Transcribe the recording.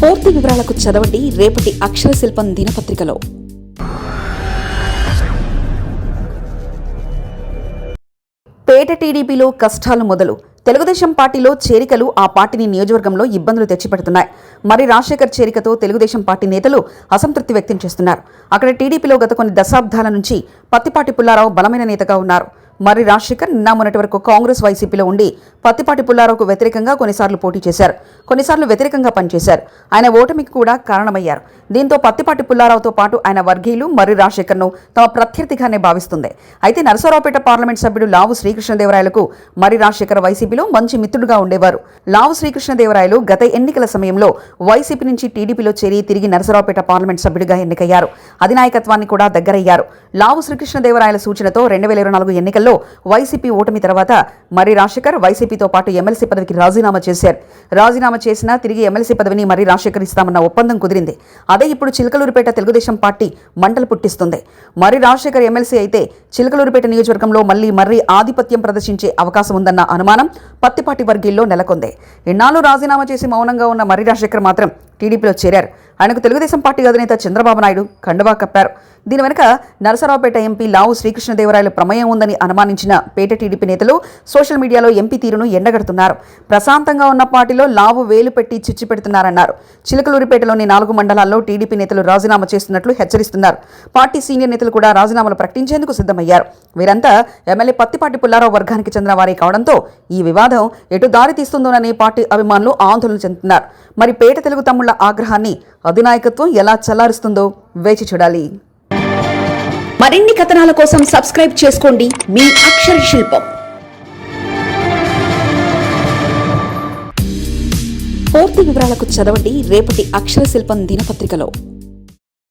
పూర్తి వివరాలకు చదవండి రేపటి అక్షర శిల్పం దినపత్రికలో. పేట టీడీపీలో కష్టాలు మొదలు. తెలుగుదేశం పార్టీలో చేరికలు ఆ పార్టీని నియోజకవర్గంలో ఇబ్బందులు తెచ్చిపెడుతున్నాయి. మరి రాజశేఖర్ చేరికతో తెలుగుదేశం పార్టీ నేతలు అసంతృప్తి వ్యక్తం చేస్తున్నారు. అక్కడ టీడీపీలో గత కొన్ని దశాబ్దాల నుంచి పత్తిపాటి పుల్లారావు బలమైన నేతగా ఉన్నారు. మర్రి రాజశేఖర్ నిన్న మొన్నటి వరకు కాంగ్రెస్ వైసీపీలో ఉండి పత్తిపాటి పుల్లారావుకు వ్యతిరేకంగా కొన్నిసార్లు పోటీ చేశారు. కొన్నిసార్లు వ్యతిరేకంగా పనిచేశారు. ఆయన ఓటమికి కూడా కారణమయ్యారు. దీంతో పత్తిపాటి పుల్లారావుతో పాటు ఆయన వర్గీయులు మర్రి రాజశేఖర్ను తమ ప్రత్యర్థిగానే భావిస్తుంది. అయితే నరసరావుపేట పార్లమెంట్ సభ్యుడు లావు శ్రీకృష్ణదేవరాయలకు మర్రి రాజశేఖర్ వైసీపీలో మంచి మిత్రుడుగా ఉండేవారు. లావు శ్రీకృష్ణదేవరాయలు గత ఎన్నికల సమయంలో వైసీపీ నుంచి టీడీపీలో చేరి తిరిగి నరసరావుపేట పార్లమెంట్ సభ్యుడిగా ఎన్నికయ్యారు. అధినాయకత్వాన్ని కూడా దగ్గరయ్యారు. లావు శ్రీకృష్ణదేవరాయల సూచనతో రెండు వేల ఇరవై నాలుగు ఎన్నికల్లో వైసీపీ ఓటమి తర్వాత మర్రి రాజశేఖర్ వైసీపీతో పాటు ఎమ్మెల్సీ పదవికి రాజీనామా చేశారు. రాజీనామా చేసినా తిరిగి ఎమ్మెల్సీ పదవిని మర్రి రాజశేఖర్ ఇస్తామన్న ఒప్పందం కుదిరింది. అదే ఇప్పుడు చిలకలూరుపేట తెలుగుదేశం పార్టీ మంటలు పుట్టిస్తుంది. మర్రి రాజశేఖర్ ఎమ్మెల్సీ అయితే చిలకలూరుపేట నియోజకవర్గంలో మళ్ళీ మర్రి ఆధిపత్యం ప్రదర్శించే అవకాశం ఉందన్న అనుమానం పత్తిపాటి వర్గీల్లో నెలకొంది. ఇన్నాళ్ళు రాజీనామా చేసి మౌనంగా ఉన్న మర్రి రాజశేఖర్ మాత్రం టీడీపీలో చేరారు. ఆయనకు తెలుగుదేశం పార్టీ అధినేత చంద్రబాబు నాయుడు కండువా కప్పారు. దీని వెనుక నరసరావుపేట ఎంపీ లావు శ్రీకృష్ణదేవరాయల ప్రమేయం ఉందని అనుమానించిన పేట టీడీపీ నేతలు సోషల్ మీడియాలో ఎంపీ తీరును ఎండగడుతున్నారు. ప్రశాంతంగా ఉన్న పార్టీలో లావు వేలు పెట్టి చిచ్చు పెడుతున్నారన్నారు. చిలకలూరిపేటలోని నాలుగు మండలాల్లో టీడీపీ నేతలు రాజీనామా చేస్తున్నట్లు హెచ్చరిస్తున్నారు. పార్టీ సీనియర్ నేతలు కూడా రాజీనామాలు ప్రకటించేందుకు సిద్ధమయ్యారు. వీరంతా ఎమ్మెల్యే పత్తిపాటి పుల్లారావు వర్గానికి చెందిన వారే కావడంతో ఈ వివాదం ఎటు దారి తీస్తుందోనని పార్టీ అభిమానులు ఆందోళన చెందుతున్నారు. మరి పేట తెలుగు తమ్ముళ్ళ ఆగ్రహాన్ని అధినాయకత్వం ఎలా చల్లారుస్తుందో వేచి చూడాలి. మరిన్ని కథనాల కోసం సబ్స్క్రైబ్ చేసుకోండి మీ అక్షర శిల్పం. పూర్తి వివరాలకు చదవండి రేపటి అక్షర శిల్పం దినపత్రికలో.